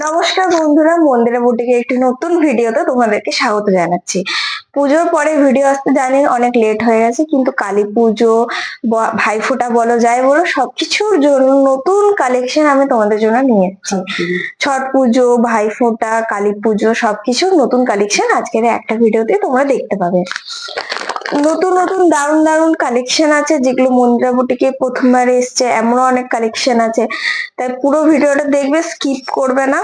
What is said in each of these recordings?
নমস্কার বন্ধুরা, মন্দিরা বুটিকে একটি নতুন ভিডিওতে তোমাদেরকে স্বাগত জানাচ্ছি। পুজোর পরে ভিডিও আসতে জানি অনেক লেট হয়ে গেছে, কিন্তু কালী পুজো ভাইফোঁটা বলো, যাই বলো, সবকিছুর জন্য নতুন কালেকশন আমি তোমাদের জন্য নিয়ে এসেছি। ছট পুজো, ভাইফোঁটা, কালী পুজো, সবকিছুর নতুন কালেকশন আজকের একটা ভিডিওতে তোমরা দেখতে পাবে। নতুন নতুন, দারুণ দারুণ কালেকশন আছে যেগুলো মন্দিরা বুটিকে প্রথমবার এসছে, এমনও অনেক কালেকশন আছে। তাই পুরো ভিডিওটা দেখবে স্কিপ করবে না।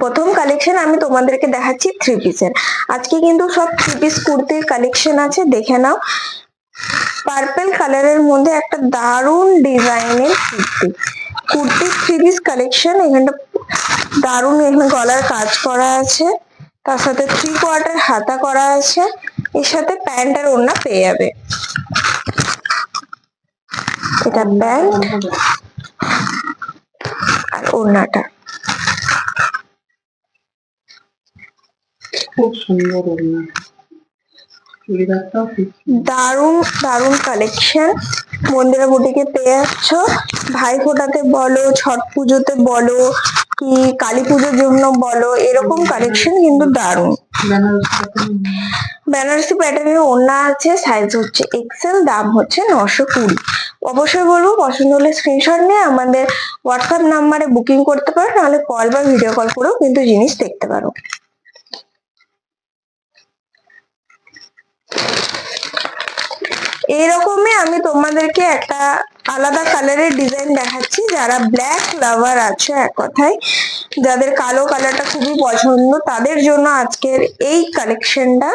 প্রথম কালেকশন আমি তোমাদেরকে দেখাচ্ছি থ্রি পিসের আজকে কিন্তু সব থ্রি পিস কুর্তির কালেকশন আছে, দেখে নাও। পার্পেল কালারের মধ্যে একটা দারুণ ডিজাইনের kurti. Kurti three piece collection এখানটা দারুণ এখানে গলার কাজ করা আছে। তার সাথে থ্রি কোয়ার্টার হাতা করা আছে। এর সাথে প্যান্ট আর ওড়না পেয়ে যাবে। এটা প্যান্ট আর ওড়নাটা। খুব সুন্দর ওড়না। দারুণ দারুণ কালেকশন মন্দিরা বুটিকে পেয়ে যাচ্ছ। ভাই ফোটাতে বলো ছট পুজোতে বলো কি কালী পুজোর জন্য বলো এরকম কালেকশন কিন্তু দারুণ। বেনারসি প্যাটার্নের ওড়না আছে সাইজ হচ্ছে এক্সেল দাম হচ্ছে নশো কুড়ি। অবশ্যই বলব, পছন্দ হলে স্ক্রিনশট নিয়ে আমাদের হোয়াটসঅ্যাপ নাম্বারে বুকিং করতে পারো, নাহলে কল বা ভিডিও কল করেও কিন্তু জিনিস দেখতে পারো। এইরকমই আমি তোমাদেরকে একটা আলাদা কালারের ডিজাইন দেখাচ্ছি। যারা ব্ল্যাক লাভার আছে এক কথায় যাদের কালো কালারটা খুবই পছন্দ তাদের জন্য আজকের এই কালেকশনটা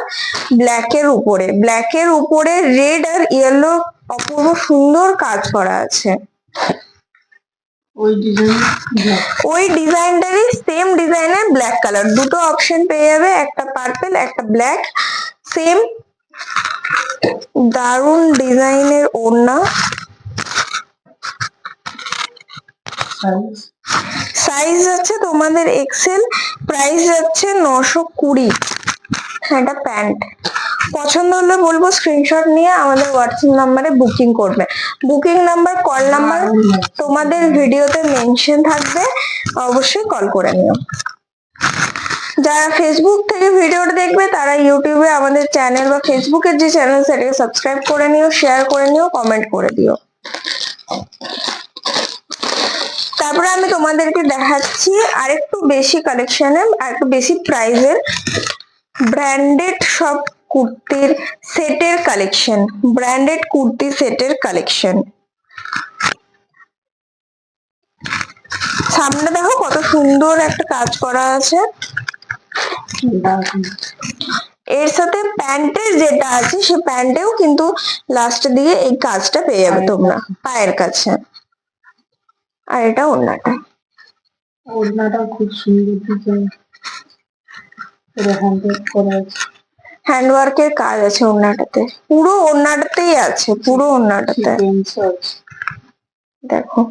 ব্ল্যাকের উপরে। ব্ল্যাকের উপরে রেড আর ইয়েলো অপূর্ব সুন্দর কাজ করা আছে। ওই ডিজাইনটারই সেম ডিজাইনের ব্ল্যাক কালার দুটো অপশন পেয়ে যাবে একটা পার্পেল একটা ব্ল্যাক সেম দারুণ ডিজাইনের ওড়না। সাইজ যাচ্ছে তোমাদের এক্সেল প্রাইস যাচ্ছে নশো কুড়ি। হ্যাঁ এটা প্যান্ট পছন্দ হলে বলব স্ক্রিনশট নিয়ে আমাদের হোয়াটসঅ্যাপ নাম্বারে বুকিং করবে। বুকিং নাম্বার কল নাম্বার তোমাদের ভিডিওতে মেনশন থাকবে। অবশ্যই কল করে নিও। যারা ফেসবুক থেকে ভিডিওটা দেখবে, তারা ইউটিউবে আমাদের চ্যানেল বা ফেসবুকের যে চ্যানেল সেটাকে সাবস্ক্রাইব করে নিও শেয়ার করে নিও কমেন্ট করে দিও। তারপরে আমি তোমাদেরকে দেখাচ্ছি আরেকটু বেশি কালেকশনের আর একটু বেশি প্রাইজের ব্র্যান্ডেড সব কুর্তির সেটের কালেকশন ব্র্যান্ডেড কুর্তি সেটের কালেকশন সামনে দেখো কত সুন্দর একটা কাজ করা আছে। এর সাথে প্যান্টের যেটা আছে, সে প্যান্টেও কিন্তু লাস্টের দিকে এই কাজটা পেয়ে যাবে তোমরা, পায়ের কাছে। আর এটা ওড়নাটা। ওড়নাটা খুব সুন্দর ডিজাইন পুরো হ্যান্ডেড করা আছে। হ্যান্ডওয়ার্কের কাজ আছে ওড়নাটাতে। পুরো ওড়নাটাতেই আছে পুরো ওড়নাটাতে। দেখো।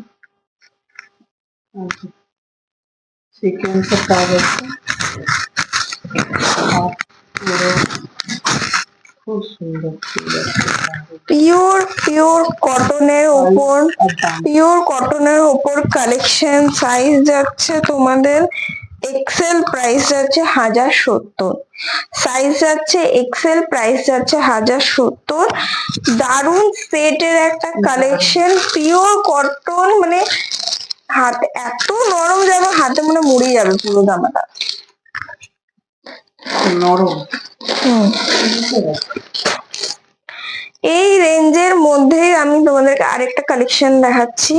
সিকোয়েন্সের কাজ আছে। আর পুরো খুব সুন্দর। পিওর পিওর কটনের ওপর পিওর কটনের ওপর কালেকশন সাইজ যাচ্ছে তোমাদের এক্সেল প্রাইস যাচ্ছে হাজার সত্তর। সাইজ যাচ্ছে এক্সেল প্রাইস যাচ্ছে হাজার সত্তর। দারুণ সেটের একটা কালেকশন পিওর কটন মানে হাত এত নরম যেন হাতে মনে মুড়ে যাবে পুরো জামাটা। নরম। এই রেঞ্জের মধ্যে আমি তোমাদেরকে আরেকটা কালেকশন দেখাচ্ছি।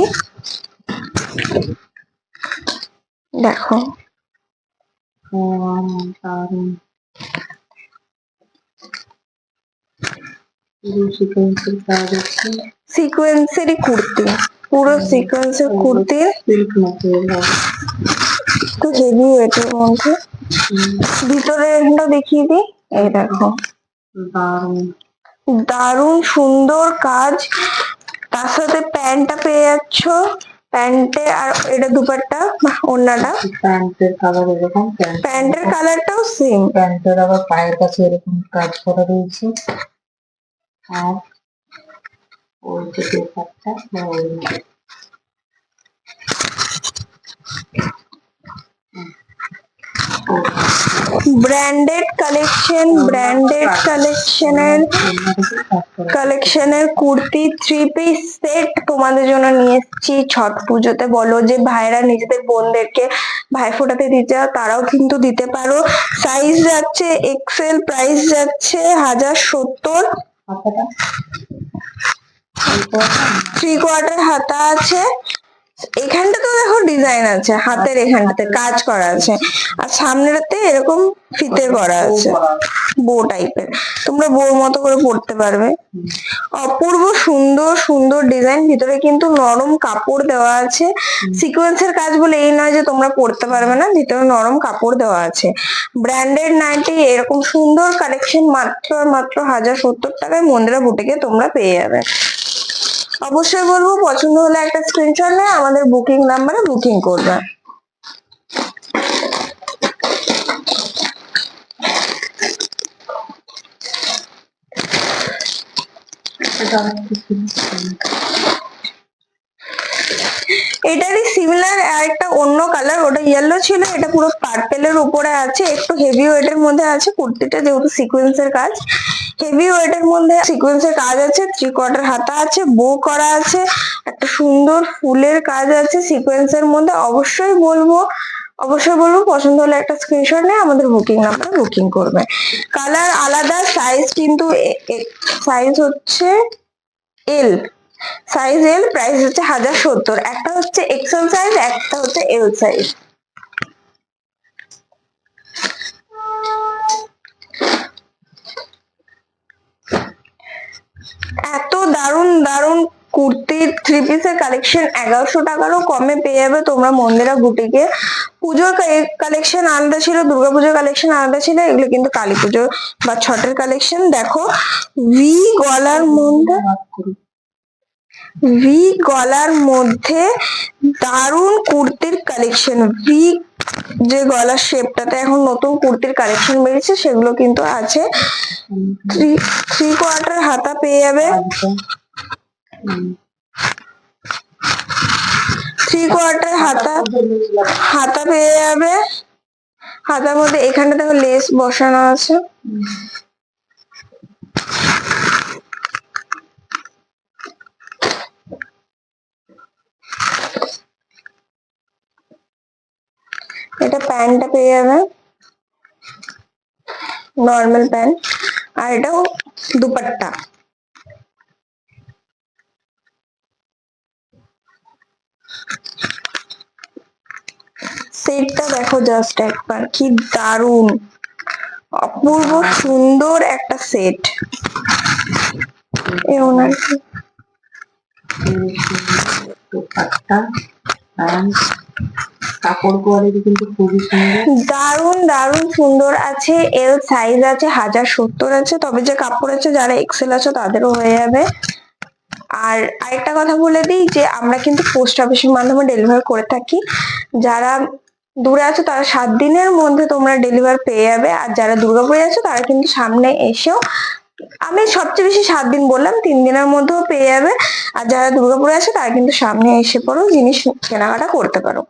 দেখো। সিকোয়েন্সেরই কুর্তি। পুরো সিকোয়েন্সের কুর্তি। তো হেভি মধ্যে। ভিতরে এখানটা দেখিয়ে দিই। এই দেখো। দারুণ। দারুণ সুন্দর কাজ। তার সাথে প্যান্টটা পেয়ে যাচ্ছ। প্যান্টে আর এটা দুপাট্টা ওড়নাটা। প্যান্টের কালার এরকম প্যান্ট। প্যান্টের কালারটাও সেম প্যান্টের আবার পায়ের কাছে এরকম কাজ করা রয়েছে। আর ওই যে পেপারটা বা ওড়না। ব্র্যান্ডেড কালেকশন ব্র্যান্ডেড কালেকশনের কালেকশনের কুর্তি থ্রি পিস সেট তোমাদের জন্য নিয়ে এসেছি। ছট পুজোতে বলো যে, ভাইরা নিজেদের বোনদেরকে ভাই ফোটাতে দিতে তারাও কিন্তু দিতে পারো। সাইজ যাচ্ছে এক্সেল প্রাইস যাচ্ছে হাজার সত্তর। থ্রি কোয়ার্টার হাতা আছে। এখানটা তো দেখো ডিজাইন আছে, হাতের এখানটাতে কাজ করা আছে। আর সামনেটাতে এরকম ফিতে করা আছে বো টাইপের তোমরা বোর মতো করে পড়তে পারবে। অপূর্ব সুন্দর সুন্দর ডিজাইন ভিতরে কিন্তু নরম কাপড় দেওয়া আছে। সিকোয়েন্সের কাজ বলে এই নয় যে তোমরা পড়তে পারবে না, ভিতরে নরম কাপড় দেওয়া আছে। ব্র্যান্ডেড নাইটি এরকম সুন্দর কালেকশন মাত্র মাত্র হাজার সত্তর টাকায় মন্দিরা বুটিকে তোমরা পেয়ে যাবে। অবশ্যই বলব, পছন্দ হলে একটা স্ক্রিনশট নিয়ে আমাদের বুকিং নাম্বারে বুকিং করবে। এটারই সিমিলার আরেকটা অন্য কালার ওটা ইয়েলো ছিল, এটা পুরো পার্পেলের উপরে আছে, একটু হেভি ওয়েটের মধ্যে আছে, কুর্তিটা যেহেতু সিকোয়েন্সের কাজ হেভি ওয়েটের মধ্যে সিকোয়েন্সের কাজ আছে থ্রি কোয়ার্টার হাতা আছে বো করা আছে, একটা সুন্দর ফুলের কাজ আছে সিকোয়েন্সের মধ্যে। অবশ্যই বলব অবশ্যই বলব, পছন্দ হলে একটা স্ক্রিনশট নিয়ে আমাদের বুকিং নাম্বার বুকিং করবে কালার আলাদা সাইজ কিন্তু সাইজ হচ্ছে এল সাইজ এল প্রাইস হচ্ছে হাজার সত্তর। একটা হচ্ছে এক্সেল সাইজ একটা হচ্ছে এল সাইজ দারুণ কুর্তির থ্রি পিসের কালেকশন এগারোশো টাকারও কমে পেয়ে যাবে তোমরা মন্দিরা বুটিকে পুজোর কালেকশন আলাদা ছিল দুর্গাপুজোর কালেকশন আলাদা ছিল, এগুলো কিন্তু কালী পুজো বা ছটের কালেকশন দেখো ভি গলার মধ্যে ভি গলার মধ্যে দারুণ কুর্তির কালেকশন ভি যে গলার শেপটাতে এখন নতুন কুর্তির কালেকশন বেরিয়েছে, সেগুলো কিন্তু আছে। থ্রি থ্রি কোয়ার্টার হাতা পেয়ে যাবে। থ্রি কোয়ার্টার হাতা। হাতা পেয়ে যাবে। হাতার মধ্যে এখানে দেখো লেস বসানো আছে। এটা প্যান্টটা পেয়ে যাবে। নর্মাল প্যান্ট আর এটাও দুপাট্টা। সেটটা দেখো জাস্ট একবার, কি দারুণ অপূর্ব সুন্দর একটা সেট এ ওনার সুন্দর দারুণ দারুণ সুন্দর আছে এল সাইজ আছে, হাজার সত্তর আছে, তবে যে কাপড় আছে, যারা এক্সেল আছে, তাদেরও হয়ে যাবে। আর আরেকটা কথা বলে দিই যে, আমরা কিন্তু পোস্ট অফিসের মাধ্যমে ডেলিভার করে থাকি। যারা দূরে আছো তারা সাত দিনের মধ্যে তোমরা ডেলিভার পেয়ে যাবে। আর যারা দুর্গাপুরে আছো তারা কিন্তু সামনে এসেও আমি সবচেয়ে বেশি সাত দিন বললাম তিন দিনের মধ্যেও পেয়ে যাবে। আর যারা দুর্গাপুরে আছে তারা কিন্তু সামনে এসে পড়ো জিনিস কেনাকাটা করতে পারো।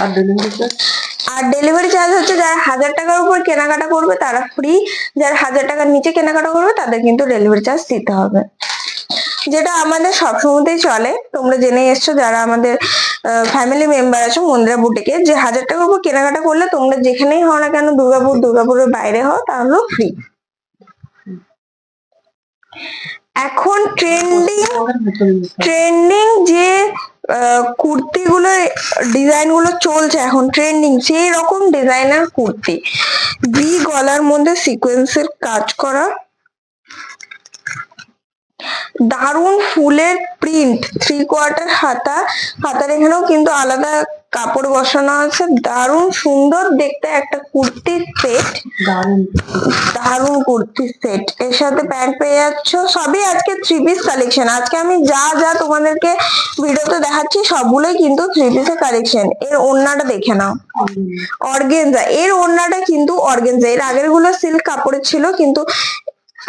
আর ডেলিভারি আর ডেলিভারি চার্জ হচ্ছে যারা হাজার টাকার উপর কেনাকাটা করবে তারা ফ্রি যারা হাজার টাকার নিচে কেনাকাটা করবে তাদের কিন্তু ডেলিভারি চার্জ দিতে হবে। যেটা আমাদের সবসময়তেই চলে, তোমরা জেনে এসছো যারা আমাদের ফ্যামিলি মেম্বার আছো মন্দিরা বুটিকে, যে হাজার টাকার উপর কেনাকাটা করলে তোমরা যেখানেই হও না কেন দুর্গাপুর, দুর্গাপুরের বাইরে হও, তাহলেও ফ্রি এখন ট্রেন্ডিং। ট্রেন্ডিং যে কুর্তি গুলো ডিজাইনগুলো চলছে এখন ট্রেন্ডিং সেই রকম ডিজাইনার কুর্তি ভি গলার মধ্যে সিকোয়েন্সের কাজ করা দারুণ ফুলের প্রিন্ট থ্রি কোয়ার্টার হাতা হাতার এখানেও কিন্তু আলাদা কাপড় বসানো আছে। দারুণ সুন্দর দেখতে একটা কুর্তির সেট দারুণ। দারুণ কুর্তি সেট এর সাথে প্যান্ট পেয়ে যাচ্ছ। সবই আজকে থ্রি পিস কালেকশন আজকে আমি যা যা তোমাদেরকে ভিডিওতে দেখাচ্ছি সবগুলোই কিন্তু থ্রি পিসের কালেকশন এর ওড়নাটা দেখে নাও। অর্গেনজা। এর ওড়নাটা কিন্তু অর্গেনজা। এর আগেরগুলো সিল্ক কাপড়ের ছিল কিন্তু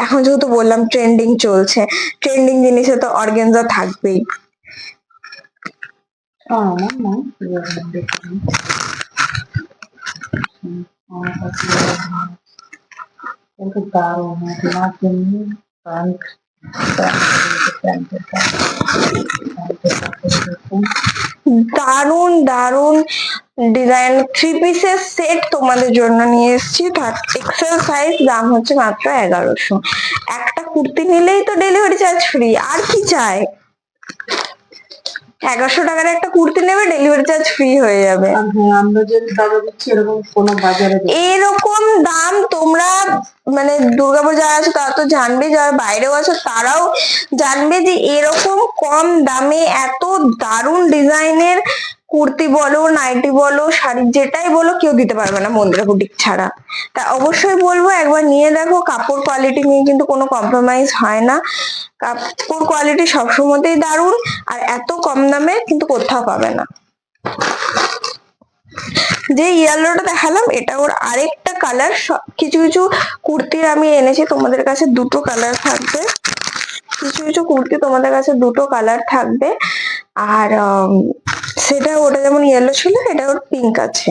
এখন যেহেতু বললাম ট্রেন্ডিং চলছে ট্রেন্ডিং জিনিসে তো অর্গেনজা থাকবেই। আমার না এবার দেখুন হুম, আমার কাছে কিন্তু দারুণ। ডিজাইন থ্রি পিসের সেট তোমাদের জন্য নিয়ে এসেছি। এক্সেল সাইজ দাম হচ্ছে মাত্র এগারোশো। একটা কুর্তি নিলেই তো ডেলিভারি চার্জ ফ্রি আর কি চাই? এগারোশো টাকার একটা কুর্তি নেবে ডেলিভারি চার্জ ফ্রি হয়ে যাবে। বাজারে এরকম দাম তোমরা মানে দুর্গাপুর যারা আছে, তারা তো জানবে, যারা বাইরেও আছে, তারাও জানবে যে এরকম কম দামে এত দারুণ ডিজাইনের কুর্তি বলো, নাইটি বলো, শাড়ি যেটাই বলো, কেউ দিতে পারবে না মন্দিরা বুটিক ছাড়া। তা অবশ্যই বলব, একবার নিয়ে দেখো, কাপড় কোয়ালিটি নিয়ে কিন্তু কোনো কম্প্রোমাইজ হয় না। কাপড় কোয়ালিটি সবসময়তেই দারুণ, আর এত কম দামে কিন্তু কোথাও পাবে না। যে ইয়েলোটা দেখালাম, এটা ওর আরেকটা কালার কিছু কিছু কুর্তির আমি এনেছি, তোমাদের কাছে দুটো কালার থাকবে। কিছু কিছু কুর্তি তোমাদের কাছে দুটো কালার থাকবে। আর সেটা ওটা যেমন ইয়েলো ছিল এটা ওর পিঙ্ক আছে।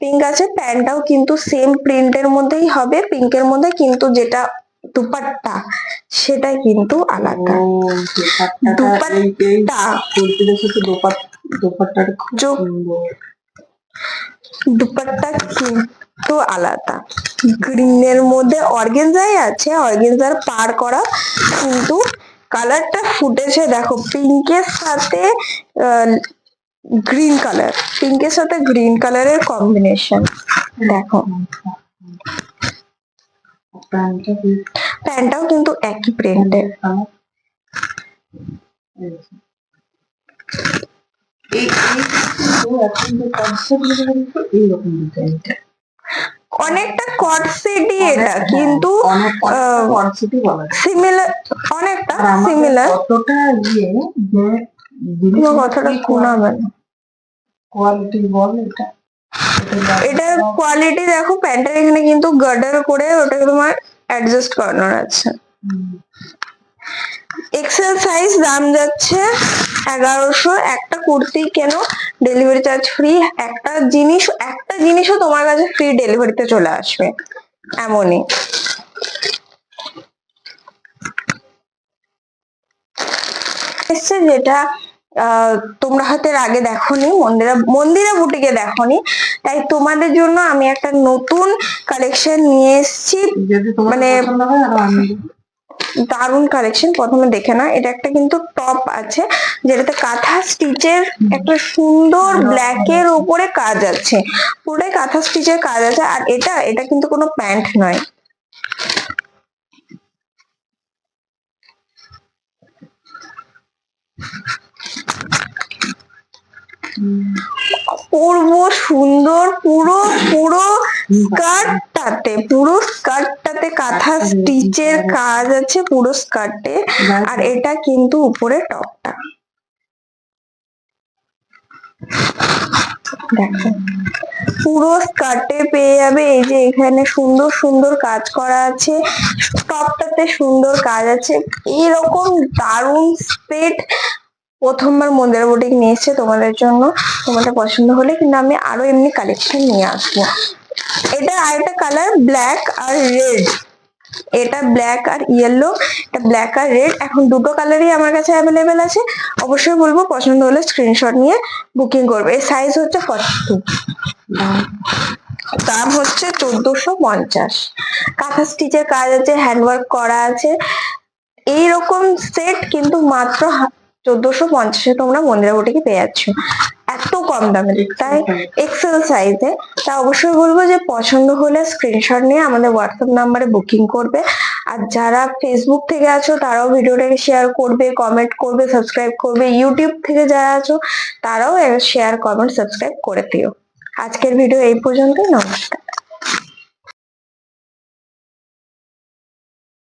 পিঙ্ক আছে প্যান্টটাও কিন্তু সেম প্রিন্টের মধ্যেই হবে। পিঙ্কের মধ্যে কিন্তু যেটা দুপাট্টা সেটা কিন্তু আলাদা। দুপাট্টা দুপাট্টা কিন্তু আলাদা। গ্রিনের মধ্যে অর্গেনজাই আছে অর্গেনজার পার করা কিন্তু কালারটা ফুটেছে, দেখো, পিঙ্কের সাথে গ্রিন কালার। পিঙ্কের সাথে গ্রিন কালারের কম্বিনেশন দেখো। প্যান্টটাও কিন্তু একই প্রিন্টের এই এই এখন যে কনসেপ্ট এইরকম ডিজাইনটা অনেকটা কট সেটই এটা কিন্তু সিমিলার অনেকটা সিমিলার ইয়ে কথাটা শোনাবে না কোয়ালিটি বল। এটা? এটার কোয়ালিটি দেখো প্যান্টের এখানে কিন্তু গার্ডার করে ওটাকে তোমার অ্যাডজাস্ট করানোর আছে। এক্সেল সাইজ দাম যাচ্ছে এগারোশো। একটা কুর্তি কেন ডেলিভারি চার্জ ফ্রি একটা জিনিস একটা জিনিসও তোমার কাছে ফ্রি ডেলিভারিতে চলে আসবে। এমনই। এসছে যেটা আহ, তোমরা হয়তো এর আগে দেখোনি মন্দিরা মন্দিরা বুটিকে দেখোনি। তাই তোমাদের জন্য আমি একটা নতুন কালেকশন নিয়ে এসেছি। মানে- দারুণ কালেকশন প্রথমে দেখে না এটা একটা কিন্তু টপ আছে যেটাতে কাঁথা স্টিচের একটা সুন্দর ব্ল্যাক এর উপরে কাজ আছে। পুরোটাই কাঁথা স্টিচের কাজ আছে আর এটা এটা কিন্তু কোনো প্যান্ট নয়। পূর্ব সুন্দর, পুরো পুরো স্কার্টটাতে পুরো স্কার্টটাতে কাঁথা স্টিচের কাজ আছে, পুরো স্কার্টে। আর এটা কিন্তু উপরে টপটা। পুরো স্কার্টে পেয়ে যাবে, এই যে এখানে সুন্দর সুন্দর কাজ করা আছে। টপটাতে সুন্দর কাজ আছে। এরকম দারুণ সেট প্রথমবার মন্দিরা বুটিক নিয়ে এসেছে তোমাদের জন্য। তোমাদের পছন্দ হলে কিন্তু আমি আরও এমনি কালেকশন নিয়ে আসব। এটা আরেকটা কালার ব্ল্যাক আর রেড এটা ব্ল্যাক আর ইয়েলো এটা ব্ল্যাক আর রেড এখন দুটো কালারই আমার কাছে অ্যাভেলেবেল আছে। অবশ্যই বলব, পছন্দ হলে স্ক্রিনশট নিয়ে বুকিং করবে। এর সাইজ হচ্ছে ফর্টি দাম হচ্ছে চোদ্দশো পঞ্চাশ। কাঁথা স্টিচের কাজ আছে হ্যান্ডওয়ার্ক করা আছে। এইরকম সেট কিন্তু মাত্র চোদ্দশো পঞ্চাশে তোমরা মন্দিরা বুটিকে পেয়ে যাচ্ছ। এত কম দামে। তাই এক্সেল সাইজে তা অবশ্যই বলব যে পছন্দ হলে স্ক্রিনশট নিয়ে আমাদের হোয়াটসঅ্যাপ নাম্বারে বুকিং করবে। আর যারা ফেসবুক থেকে আছো, তারাও ভিডিওটাকে শেয়ার করবে কমেন্ট করবে সাবস্ক্রাইব করবে। ইউটিউব থেকে যারা আছো, তারাও শেয়ার কমেন্ট সাবস্ক্রাইব করে দিও। আজকের ভিডিও এই পর্যন্তই। নমস্কার।